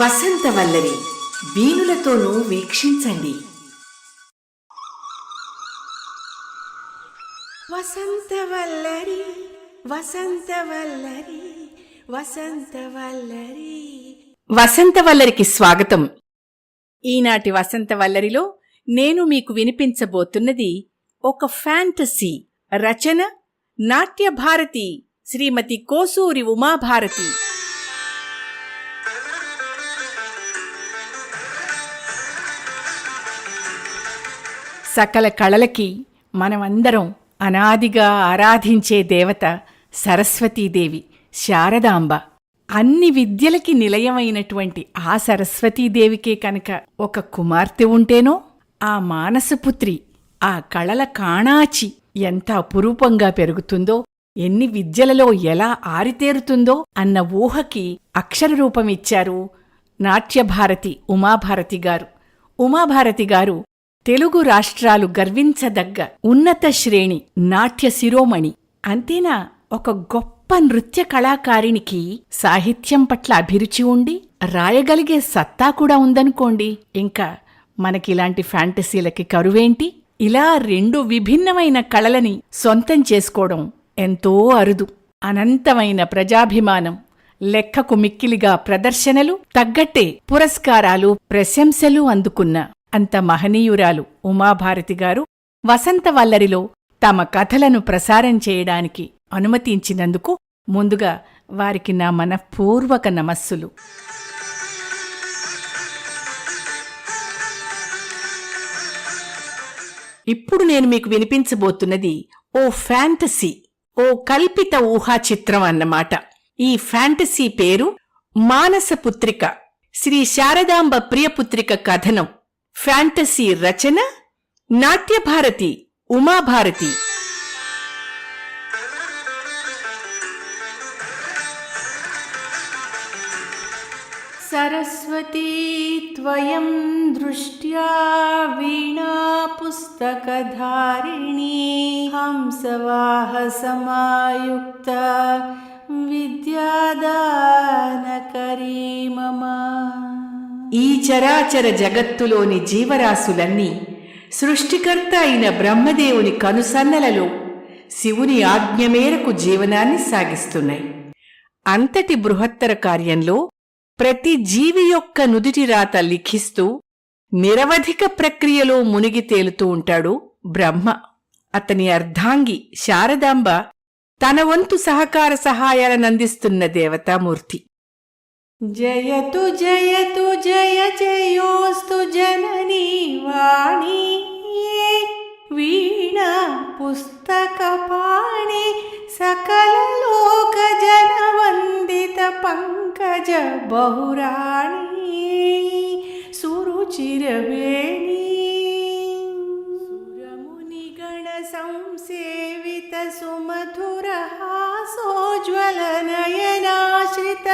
వసంతవల్లరి వీణులతోనూ వీక్షించండి. వసంతవల్లరి వసంతవల్లరి వసంతవల్లరి. వసంతవల్లరికి స్వాగతం. ఈనాటి వసంతవల్లరిలో నేను మీకు వినిపించబోతున్నది ఒక ఫ్యాంటసీ రచన నాట్యభారతి శ్రీమతి కోసూరి ఉమాభారతి. సకల కళలకి మనమందరం అనాదిగా ఆరాధించే దేవత సరస్వతీదేవి శారదాంబ. అన్ని విద్యలకి నిలయమైనటువంటి ఆ సరస్వతీదేవికే కనుక ఒక కుమార్తె ఉంటేనో ఆ మానసపుత్రి ఆ కళల కాణాచి ఎంత అపురూపంగా పెరుగుతుందో ఎన్ని విద్యలలో ఎలా ఆరితేరుతుందో అన్న ఊహకి అక్షరరూపమిచ్చారు నాట్యభారతి ఉమాభారతి గారు. ఉమాభారతి గారు తెలుగు రాష్ట్రాలు గర్వించదగ్గ ఉన్నత శ్రేణి నాట్య శిరోమణి. అంతేనా? ఒక గొప్ప నృత్య కళాకారినికి సాహిత్యం పట్ల అభిరుచి ఉండి రాయగలిగే సత్తా కూడా ఉందనుకోండి. ఇంకా మనకిలాంటి ఫ్యాంటసీలకి కరువేంటి? ఇలా రెండు విభిన్నమైన కళలని సొంతం చేసుకోవడం ఎంతో అరుదు. అనంతమైన ప్రజాభిమానం లెక్కకు మిక్కిలిగా ప్రదర్శనలు తగ్గట్టే పురస్కారాలు ప్రశంసలు అందుకున్న అంత మహనీయురాలు ఉమాభారతి గారు వసంతవల్లరిలో తమ కథలను ప్రసారం చేయడానికి అనుమతించినందుకు ముందుగా వారికి నా మనఃపూర్వక నమస్సులు. ఇప్పుడు నేను మీకు వినిపించబోతున్నది ఓ ఫ్యాంటసీ ఓ కల్పిత ఊహా చిత్రం అన్నమాట. ఈ ఫ్యాంటసీ పేరు మానసపుత్రిక శ్రీ శారదాంబ ప్రియపుత్రిక కథనం. फ्राण्टसी रचन नाट्यभारती उमाभारती सरस्वती त्वयम् दृष्ट्या वीणा पुस्तकधारिणी हंसवाह समायुक्ता विद्यादानकरी मम। ఈ చరాచర జగత్తులోని జీవరాశులన్నీ సృష్టికర్త అయిన బ్రహ్మదేవుని కనుసన్నలలో శివుని ఆజ్ఞ మేరకు జీవనాన్ని సాగిస్తున్నాయి. అంతటి బృహత్తర కార్యంలో ప్రతి జీవి యొక్క నుదిటి రాత లిఖిస్తూ నిరవధిక ప్రక్రియలో మునిగి తేలుతూ ఉంటాడు బ్రహ్మ. అతని అర్ధాంగి శారదాంబ తన వంతు సహకార సహాయాలనందిస్తున్న దేవతామూర్తి. జయతు జయతు జయ జయోస్తు జననీ వాణి. వీణ పుస్తకపాణి సకలలోక జనవందిత పంకజ బహురాణి. సురుచిరవేణి. సురముని గణ సంసేవిత సుమధుర సోజ్వలన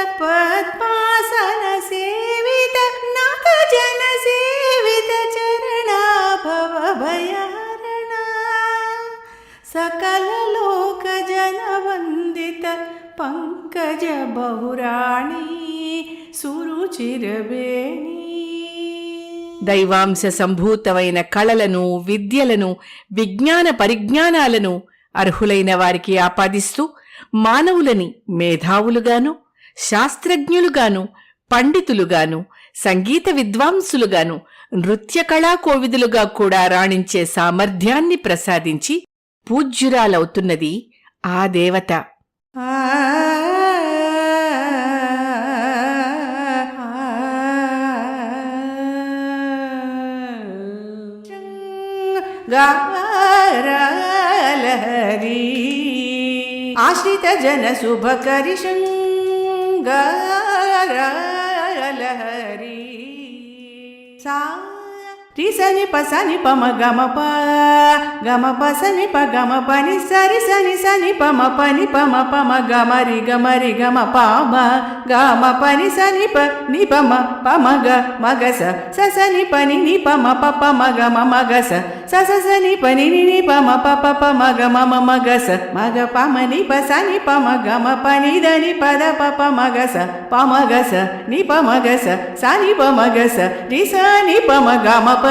बहुराणी सुरुचिरवेणी सुरमुनिगणसंसेवितसुमधुरहासोज्ज्वलनयनाश्रित पद्मासनसेवित नाथजनसेवित चरणा भवभयहरणा सकललोकजनवन्दित पङ्कज बहुराणी सुरुचिरवेणी దైవాంశ సంభూతమైన కళలను విద్యలను విజ్ఞాన పరిజ్ఞానాలను అర్హులైన వారికి ఆపాదిస్తూ మానవులని మేధావులుగాను శాస్త్రజ్ఞులుగాను పండితులుగాను సంగీత విద్వాంసులుగాను నృత్య కళా కోవిదులుగా కూడా రాణించే సామర్థ్యాన్ని ప్రసాదించి పూజ్యురాలవుతున్నది ఆ దేవత. ఆశ్రిత జన శుభకరి శంగ சிங்காரலஹரி சா ಟಿಸನಿ ಪಸನಿ ಪಮ ಗಮ ಪ ಗಮ ಪಸನಿ ಪ ಗಮ ಪನಿ ಸರಿ ಸನಿ ಸನಿ ಪಮ ಪನಿ ಪಮ ಪಮ ಗಮ ರಿ ಗಮ ರಿ ಗಮ ಪಮ ಗಮ ಪನಿ ಸನಿ ಪ ನಿ ಪಮ ಪಮ ಗ ಮಗ ಸ ಸ ಸನಿ ಪನಿ ನಿ ಪಮ ಪ ಪಮ ಗಮ ಮಗ ಸ ಸ ಸ ಸನಿ ಪನಿ ನಿ ನಿ ಪಮ ಪ ಪ ಪಮ ಗಮ ಮ ಮಗ ಸ ಮಗ ಪಮ ನಿ ಪ ಸನಿ ಪಮ ಗಮ ಪನಿ ದ ನಿ ಪದ ಪ ಪಮ ಗ ಸ ಪಮ ಗ ಸ ನಿ ಪಮ ಗ ಸ ಸನಿ ಪಮ ಗ ಸ ಟಿ ಸ ನಿ ಪಮ ಗಮ ಪ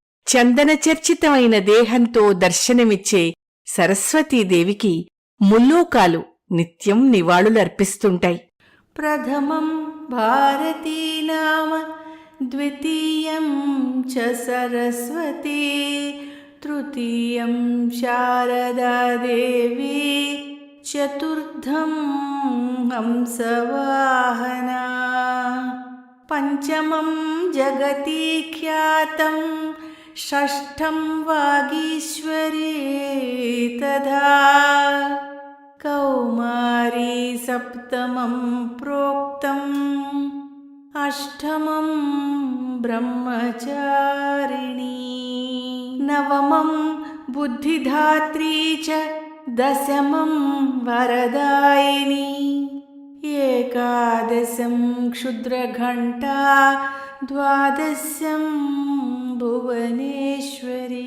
చందన చర్చితమైన దేహంతో దర్శనమిచ్చే సరస్వతీదేవికి ముల్లోకాలు నిత్యం నివాళులర్పిస్తుంటాయి. ప్రథమం భారతీ నామ ద్వితీయం చ సరస్వతి తృతీయం శారదా దేవి చతుర్థం హంసవాహనా పంచమం జగతి ఖ్యాతం षष्ठं वागीश्वरे तथा कौमारी सप्तमं प्रोक्तम् अष्टमं ब्रह्मचारिणी नवमं बुद्धिधात्री च दशमं वरदायिनी एकादशं क्षुद्रघण्टा द्वादशम् భువనేశ్వరి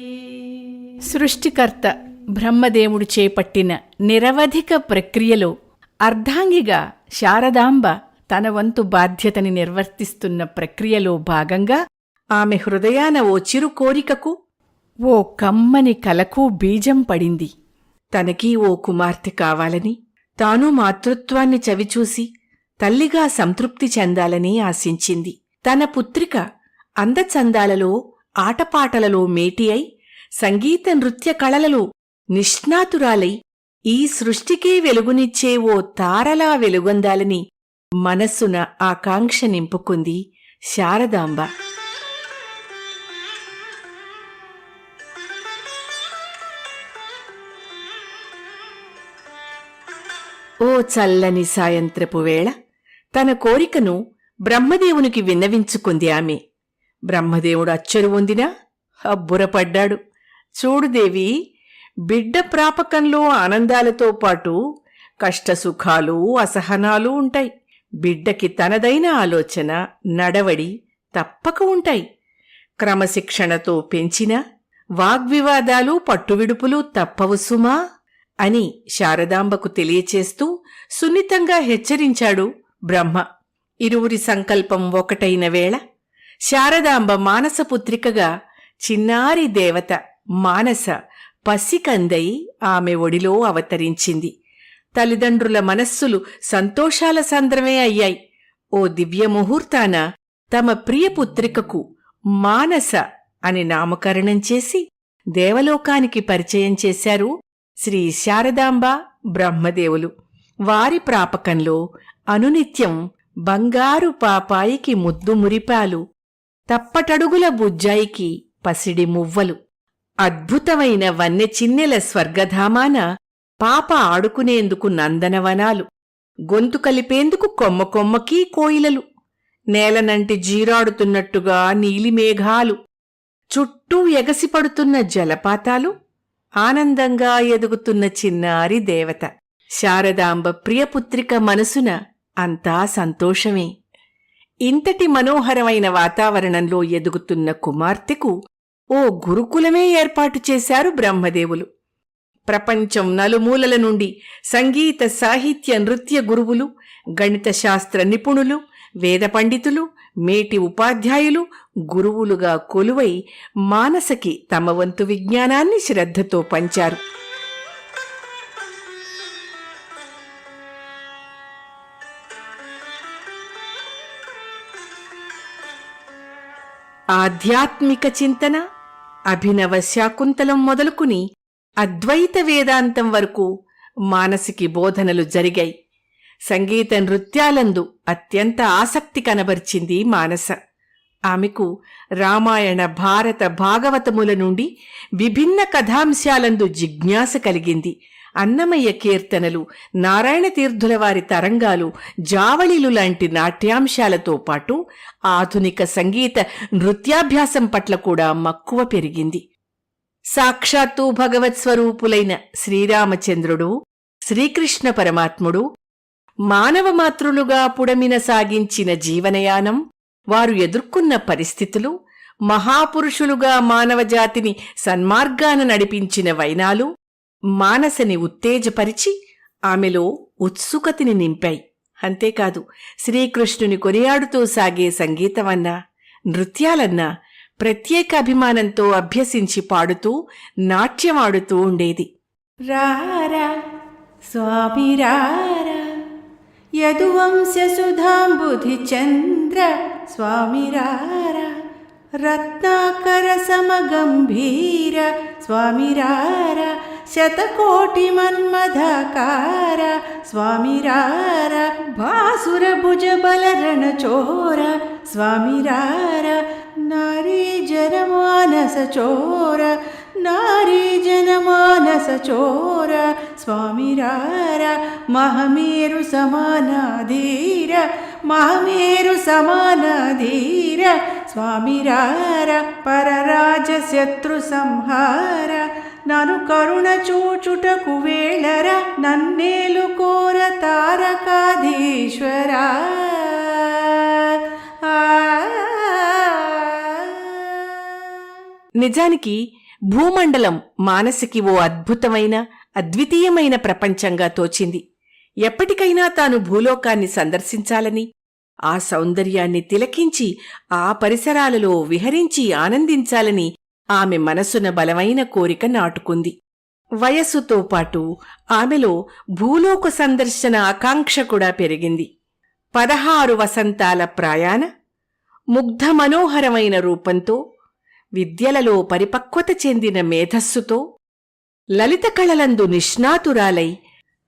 సృష్టికర్త బ్రహ్మదేవుడు చేపట్టిన నిరవధిక ప్రక్రియలో అర్ధాంగిగా శారదాంబ తన వంతు బాధ్యతని నిర్వర్తిస్తున్న ప్రక్రియలో భాగంగా ఆమె హృదయాన ఓ చిరు కోరికకు ఓ కమ్మని కలకు బీజం పడింది. తనకీ ఓ కుమార్తె కావాలని తాను మాతృత్వాన్ని చవిచూసి తల్లిగా సంతృప్తి చెందాలని ఆశించింది. తన పుత్రిక అందచందాలలో ఆటపాటలలో మేటి అయి సంగీత నృత్య కళలలో నిష్ణాతురాలై ఈ సృష్టికే వెలుగునిచ్చే ఓ తారలా వెలుగొందాలని మనస్సున ఆకాంక్ష నింపుకుంది శారదాంబ. ఓ చల్లని సాయంత్రపు వేళ తన కోరికను బ్రహ్మదేవునికి విన్నవించుకుంది ఆమె. బ్రహ్మదేవుడు అచ్చరు పొందినా అబ్బురపడ్డాడు. చూడుదేవి బిడ్డ ప్రాపకంలో ఆనందాలతో పాటు కష్టసుఖాలు అసహనాలు ఉంటాయి. బిడ్డకి తనదైన ఆలోచన నడవడి తప్పక ఉంటాయి. క్రమశిక్షణతో పెంచిన వాగ్వివాదాలు పట్టువిడుపులు తప్పవు సుమా? అని శారదాంబకు తెలియచేస్తూ సున్నితంగా హెచ్చరించాడు బ్రహ్మ. ఇరువురి సంకల్పం ఒకటైన వేళ శారదాంబ మానసపుత్రికగా చిన్నారి దేవత మానస పసికందై ఆమె ఒడిలో అవతరించింది. తల్లిదండ్రుల మనస్సులు సంతోషాల సంద్రమే అయ్యాయి. ఓ దివ్య ముహూర్తాన తమ ప్రియపుత్రికకు మానస అని నామకరణం చేసి దేవలోకానికి పరిచయం చేశారు శ్రీ శారదాంబ బ్రహ్మదేవులు. వారి ప్రాపకంలో అనునిత్యం బంగారు పాపాయికి ముద్దు మురిపాలు తప్పటడుగుల బుజ్జాయికి పసిడి మువ్వలు. అద్భుతమైన వన్నె చిన్నెల స్వర్గధామాన పాప ఆడుకునేందుకు నందనవనాలు. గొంతు కలిపేందుకు కొమ్మ కొమ్మకీ కోయిలలు. నేలనంటి జీరాడుతున్నట్టుగా నీలిమేఘాలు చుట్టూ ఎగసిపడుతున్న జలపాతాలు. ఆనందంగా ఎదుగుతున్న చిన్నారి దేవత. శారదాంబ ప్రియపుత్రిక మనసున అంతా సంతోషమే. ఇంతటి మనోహరమైన వాతావరణంలో ఎదుగుతున్న కుమార్తెకు ఓ గురుకులమే ఏర్పాటు చేశారు బ్రహ్మదేవులు. ప్రపంచం నలుమూలల నుండి సంగీత సాహిత్య నృత్య గురువులు గణిత శాస్త్ర నిపుణులు వేద పండితులు మేటి ఉపాధ్యాయులు గురువులుగా కొలువై మానసకి తమ వంతు విజ్ఞానాన్ని శ్రద్ధతో పంచారు. ఆధ్యాత్మిక చింతన అభినవ శాకుంతలం మొదలుకుని అద్వైత వేదాంతం వరకు మానసికి బోధనలు జరిగాయి. సంగీత నృత్యాలందు అత్యంత ఆసక్తి కనబర్చింది మానస. ఆమెకు రామాయణ భారత భాగవతముల నుండి విభిన్న కథాంశాలందు జిజ్ఞాస కలిగింది. అన్నమయ్య కీర్తనలు నారాయణ తీర్థుల వారి తరంగాలు జావళిలు లాంటి నాట్యాంశాలతో పాటు ఆధునిక సంగీత నృత్యాభ్యాసం పట్ల కూడా మక్కువ పెరిగింది. సాక్షాత్తు భగవత్ స్వరూపులైన శ్రీరామచంద్రుడు శ్రీకృష్ణ పరమాత్ముడు మానవ మాతృలుగా పుడమిన సాగించిన జీవనయానం వారు ఎదుర్కొన్న పరిస్థితులు మహాపురుషులుగా మానవజాతిని సన్మార్గాన నడిపించిన వైనాలు మానసని ఉత్తేజపరిచి ఆమెలో ఉత్సుకతిని నింపాయి. అంతేకాదు శ్రీకృష్ణుని కొనియాడుతూ సాగే సంగీతమన్నా నృత్యాలన్నా ప్రత్యేక అభిమానంతో అభ్యసించి పాడుతూ నాట్యమాడుతూ ఉండేది. రారా స్వామి రారా యదువంశసుధాంబుధి చంద్ర స్వామి రారా రత్నాకర సమగంభీర స్వామి రారా शतकोटिमन्मधकार स्वामिरार भासुरभुजबलरणचोर स्वामिरार नारीजनमानसचोर नारीजनमानसचोर स्वामिरार महमेरुसमानाधीर महमेरुसमानाधीर स्वामिरार परराजशत्रुसंहार నను కరుణ చూచుటకు వేళర నన్నేలు కోర తారకాధీశ్వరా. నిజానికి భూమండలం మానసికి ఓ అద్భుతమైన అద్వితీయమైన ప్రపంచంగా తోచింది. ఎప్పటికైనా తాను భూలోకాన్ని సందర్శించాలని ఆ సౌందర్యాన్ని తిలకించి ఆ పరిసరాలలో విహరించి ఆనందించాలని ఆమె మనసున బలమైన కోరిక నాటుకుంది. వయస్సుతో పాటు ఆమెలో భూలోక సందర్శన ఆకాంక్ష కూడా పెరిగింది. పదహారు వసంతాల ప్రయాణ ముగ్ధ మనోహరమైన రూపంతో విద్యలలో పరిపక్వత చెందిన మేధస్సుతో లలిత కళలందు నిష్ణాతురాలై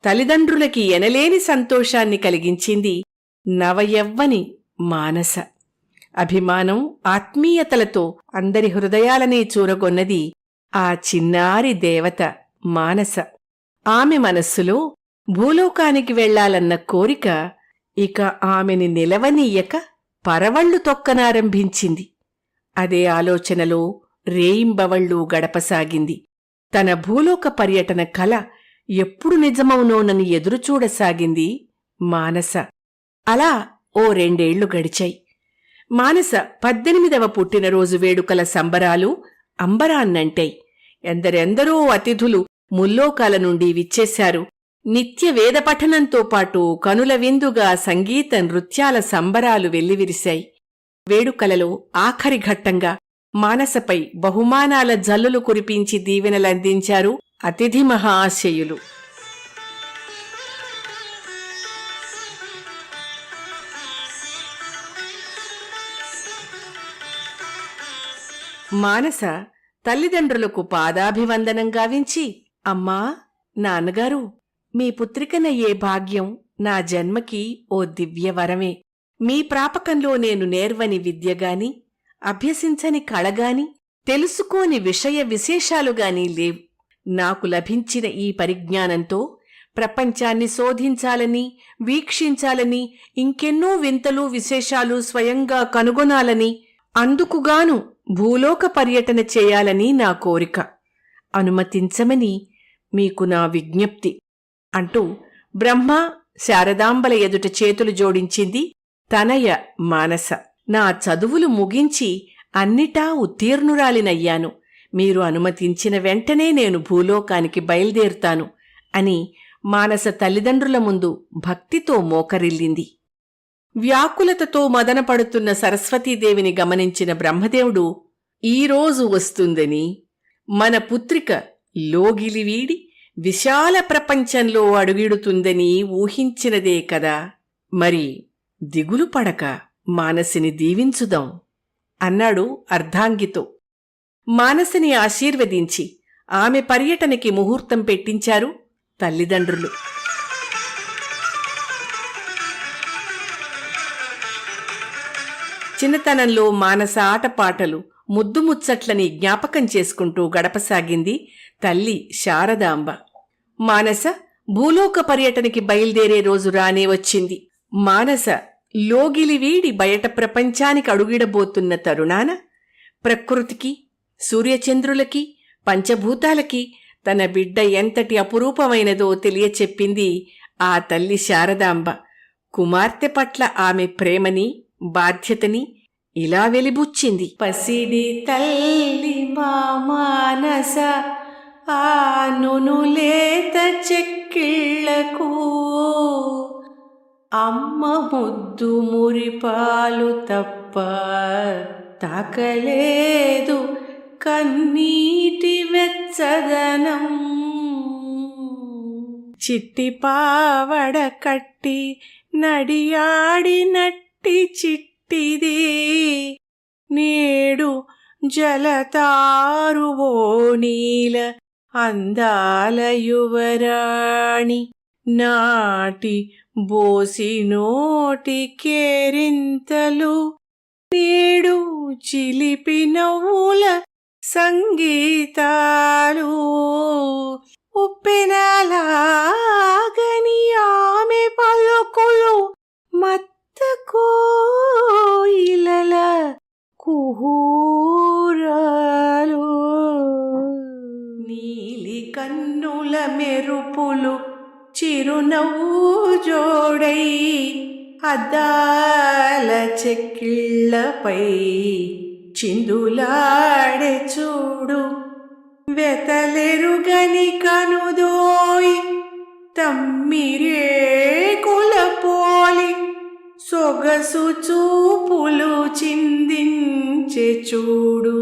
తల్లిదండ్రులకి ఎనలేని సంతోషాన్ని కలిగించింది నవయవ్వని మానస. అభిమానం ఆత్మీయతలతో అందరి హృదయాలనే చూరగొన్నది ఆ చిన్నారి దేవత మానస. ఆమె మనస్సులో భూలోకానికి వెళ్ళాలన్న కోరిక ఇక ఆమెని నిలవనీయక పరవళ్ళు తొక్కనారంభించింది. అదే ఆలోచనలో రేయింబవళ్ళు గడపసాగింది. తన భూలోక పర్యటన కల ఎప్పుడు నిజమవునోనని ఎదురుచూడసాగింది మానస. అలా ఓ రెండేళ్ళు గడిచాయి. మానస పద్దెనిమిదవ పుట్టినరోజు వేడుకల సంబరాలు అంబరాన్నంటై ఎందరెందరో అతిథులు ముల్లోకాల నుండి విచ్చేశారు. నిత్య వేద పఠనంతో పాటు కనుల విందుగా సంగీత నృత్యాల సంబరాలు వెల్లివిరిశాయి. వేడుకలలో ఆఖరి ఘట్టంగా మానసపై బహుమానాల జల్లులు కురిపించి దీవెనలందించారు అతిథి మహాశయులు. మానస తల్లిదండ్రులకు పాదాభివందనం గావించి అమ్మా నాన్నగారు మీ పుత్రికనయ్యే భాగ్యం నా జన్మకి ఓ దివ్యవరమే. మీ ప్రాపకంలో నేను నేర్వని విద్యగాని అభ్యసించని కళగాని తెలుసుకోని విషయ విశేషాలుగాని లేవు. నాకు లభించిన ఈ పరిజ్ఞానంతో ప్రపంచాన్ని శోధించాలని వీక్షించాలని ఇంకెన్నో వింతలు విశేషాలు స్వయంగా కనుగొనాలని అందుకుగాను భూలోక పర్యటన చేయాలని నా కోరిక. అనుమతించమని మీకు నా విజ్ఞప్తి. అంటూ బ్రహ్మ శారదాంబల ఎదుట చేతులు జోడించింది తనయ మానస. నా చదువులు ముగించి అన్నిటా ఉత్తీర్ణురాలినయ్యాను. మీరు అనుమతించిన వెంటనే నేను భూలోకానికి బయలుదేరుతాను అని మానస తల్లిదండ్రుల ముందు భక్తితో మోకరిల్లింది. వ్యాకులతతో మదనపడుతున్న సరస్వతీదేవిని గమనించిన బ్రహ్మదేవుడు ఈరోజు వస్తుందని మన పుత్రిక లోగిలి వీడి విశాల ప్రపంచంలో అడుగిడుతుందని ఊహించినదే కదా. మరి దిగులు పడక మానసిని దీవించుదాం అన్నాడు అర్ధాంగితో. మానసిని ఆశీర్వదించి ఆమె పర్యటనకి ముహూర్తం పెట్టించారు తల్లిదండ్రులు. చిన్నతనంలో మానస ఆటపాటలు ముద్దు ముచ్చట్లని జ్ఞాపకం చేసుకుంటూ గడపసాగింది తల్లి శారదాంబ. మానస భూలోక పర్యటనకి బయలుదేరే రోజు రానే వచ్చింది. మానస లోగిలి వీడి బయట ప్రపంచానికి అడుగిడబోతున్న తరుణాన ప్రకృతికి సూర్యచంద్రులకి పంచభూతాలకి తన బిడ్డ ఎంతటి అపురూపమైనదో తెలియచెప్పింది ఆ తల్లి శారదాంబ. కుమార్తె పట్ల ఆమె ప్రేమని బాధ్యతని ఇలా వెలిబుచ్చింది. పసిడి తల్లి మా మానస ఆనును లేత చెక్కిళ్ళకు. అమ్మ ముద్దు మురిపాలు తప్ప తాకలేదు కన్నీటి వెచ్చదనం. చిట్టి పావడ కట్టి నడియాడినట్టు చిట్టి చిట్టిది. నేడు జలతారువో నీల అందాల యువరాణి. నాటి బోసి నోటి కేరింతలు. నేడు చిలిపి నవ్వుల సంగీతాలు. కుహూరాలు. నీలి కన్నుల మెరుపులు చిరునవ్వు జోడై అద్దాల చెక్కిళ్ళపై చిందులాడే చూడు. వెతలెరుగని కనుదోయి తమ్మిరే పోలి సొగసు చూపులు చిందించే చూడు.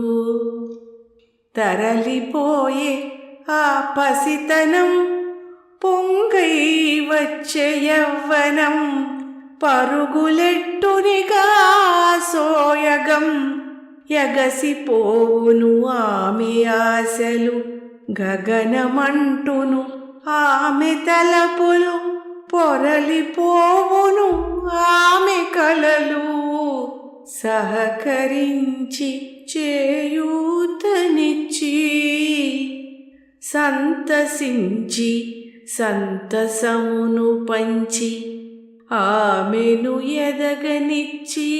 తరలిపోయే ఆ పసితనం పొంగై వచ్చే యవ్వనం పరుగులెట్టునిగా సోయగం ఎగసిపోవును ఆమె ఆశలు గగనమంటును ఆమె తలపులు. పొరలిపోవును ఆమె కలలు సహకరించి చేయూతనిచ్చి. సంతసించి సంతసమును పంచి ఆమెను ఎదగనిచ్చి.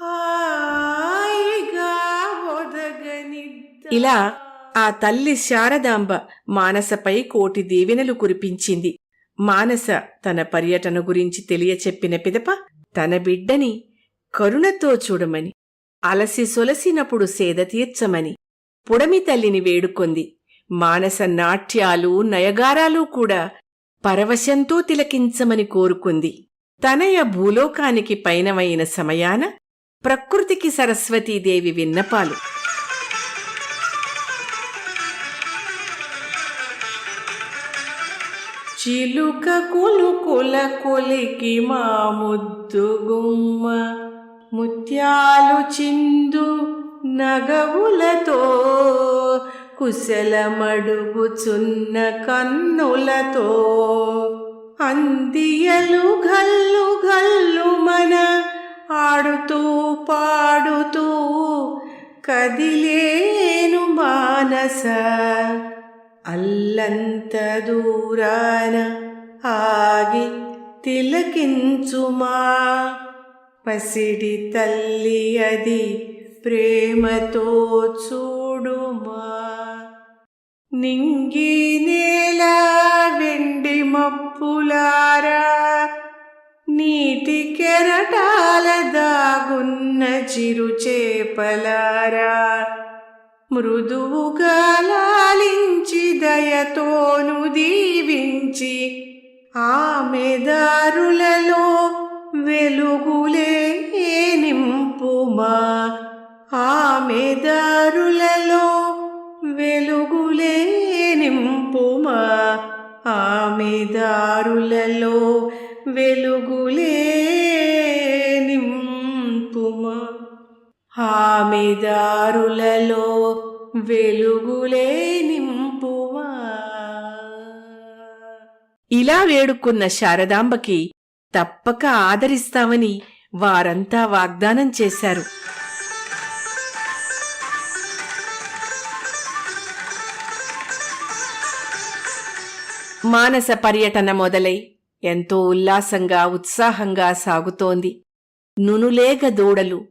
హాయిగా ఒదగని ఇలా ఆ తల్లి శారదాంబ మానసపై కోటి దీవెనలు కురిపించింది. మానస తన పర్యటన గురించి తెలియచెప్పిన పిదప తన బిడ్డని కరుణతో చూడమని అలసి సొలసినప్పుడు సేద తీర్చమని పుడమి తల్లిని వేడుకొంది. మానస నాట్యాలు నయగారాలు కూడా పరవశంతో తిలకించమని కోరుకుంది. తనయ భూలోకానికి పైనమైన సమయాన ప్రకృతికి సరస్వతీదేవి విన్నపాలు. చిలుక కులుకుల కొలికి మా ముద్దు గుమ్మ. ముత్యాలు చిందు నగవులతో కుశలమడుగుచున్న కన్నులతో. అందియలు గల్లు గల్లు మన ఆడుతూ పాడుతూ కదిలేను మానస. అల్లంత దూరాన ఆగి తిలకించుమా. పసిడి తల్లి అది ప్రేమతో చూడుమా. నింగి నేల వెండి మప్పులారా నీటి కెరటాల దాగున్న చిరు చేపలారా. మృదువుగా లాలించి దయతోను దీవించి ఆమె దారులలో వెలుగులే నింపుమా. ఆమె దారులలో వెలుగులే నింపుమా. ఆమె దారులలో వెలుగులే నింపుమా. ఆమె దారులలో వెలుగులే నింపువా. ఇలా వేడుకున్న శారదాంబకి తప్పక ఆదరిస్తామని వారంతా వాగ్దానం చేశారు. మానస పర్యటన మొదలై ఎంతో ఉల్లాసంగా ఉత్సాహంగా సాగుతోంది. నునులేగ దూడలు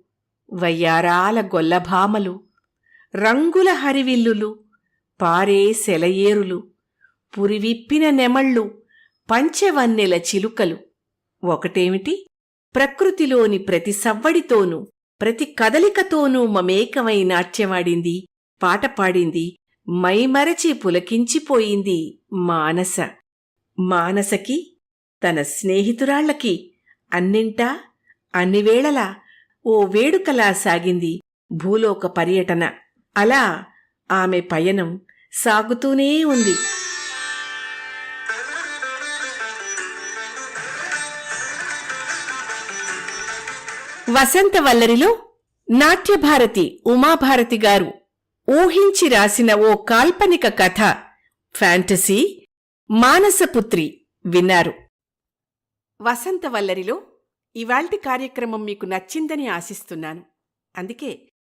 వయ్యారాల గొల్లభామలు రంగుల హరివిల్లులు పారే సెలయేరులు పురివిప్పిన నెమళ్ళు పంచెవన్నెల చిలుకలు. ఒకటేమిటి? ప్రకృతిలోని ప్రతి సవ్వడితోనూ ప్రతి కదలికతోనూ మమేకమై నాట్యమాడింది పాట పాడింది మైమరచి పులకించిపోయింది మానస. మానసకి తన స్నేహితురాళ్ళకి అన్నింటా అన్నివేళలా ఓ వేడుకలా సాగింది భూలోక పర్యటన. అలా ఆమె పయనం సాగుతూనే ఉంది. వసంత వల్లరిలో నాట్యభారతి ఉమాభారతి గారు ఊహించి రాసిన ఓ కాల్పనిక కథ ఫ్యాంటసీ మానసపుత్రి విన్నారు. వసంత వల్లరిలో ఇవాల్టి కార్యక్రమం మీకు నచ్చిందని ఆశిస్తున్నాను. అందుకే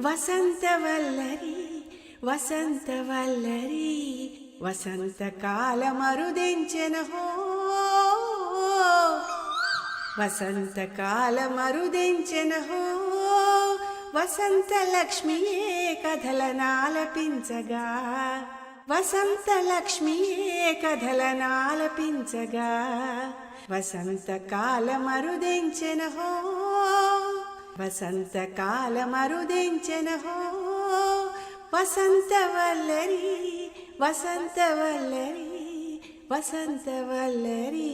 Vasantavallari Vasantavallari వసంతకాల మరుదెంచెన హో వసంతకాల మరుదెంచెన హో వసంత లక్ష్మియే కథలనాలపించగా. వసంత లక్ష్మియే కథలనాలపించగా. వసంతకాల మరుదెంచెన హో వసంతకాల మరుదెంచెన హో వసంతవల్లరి వసంతవల్లరి వసంతవల్లరి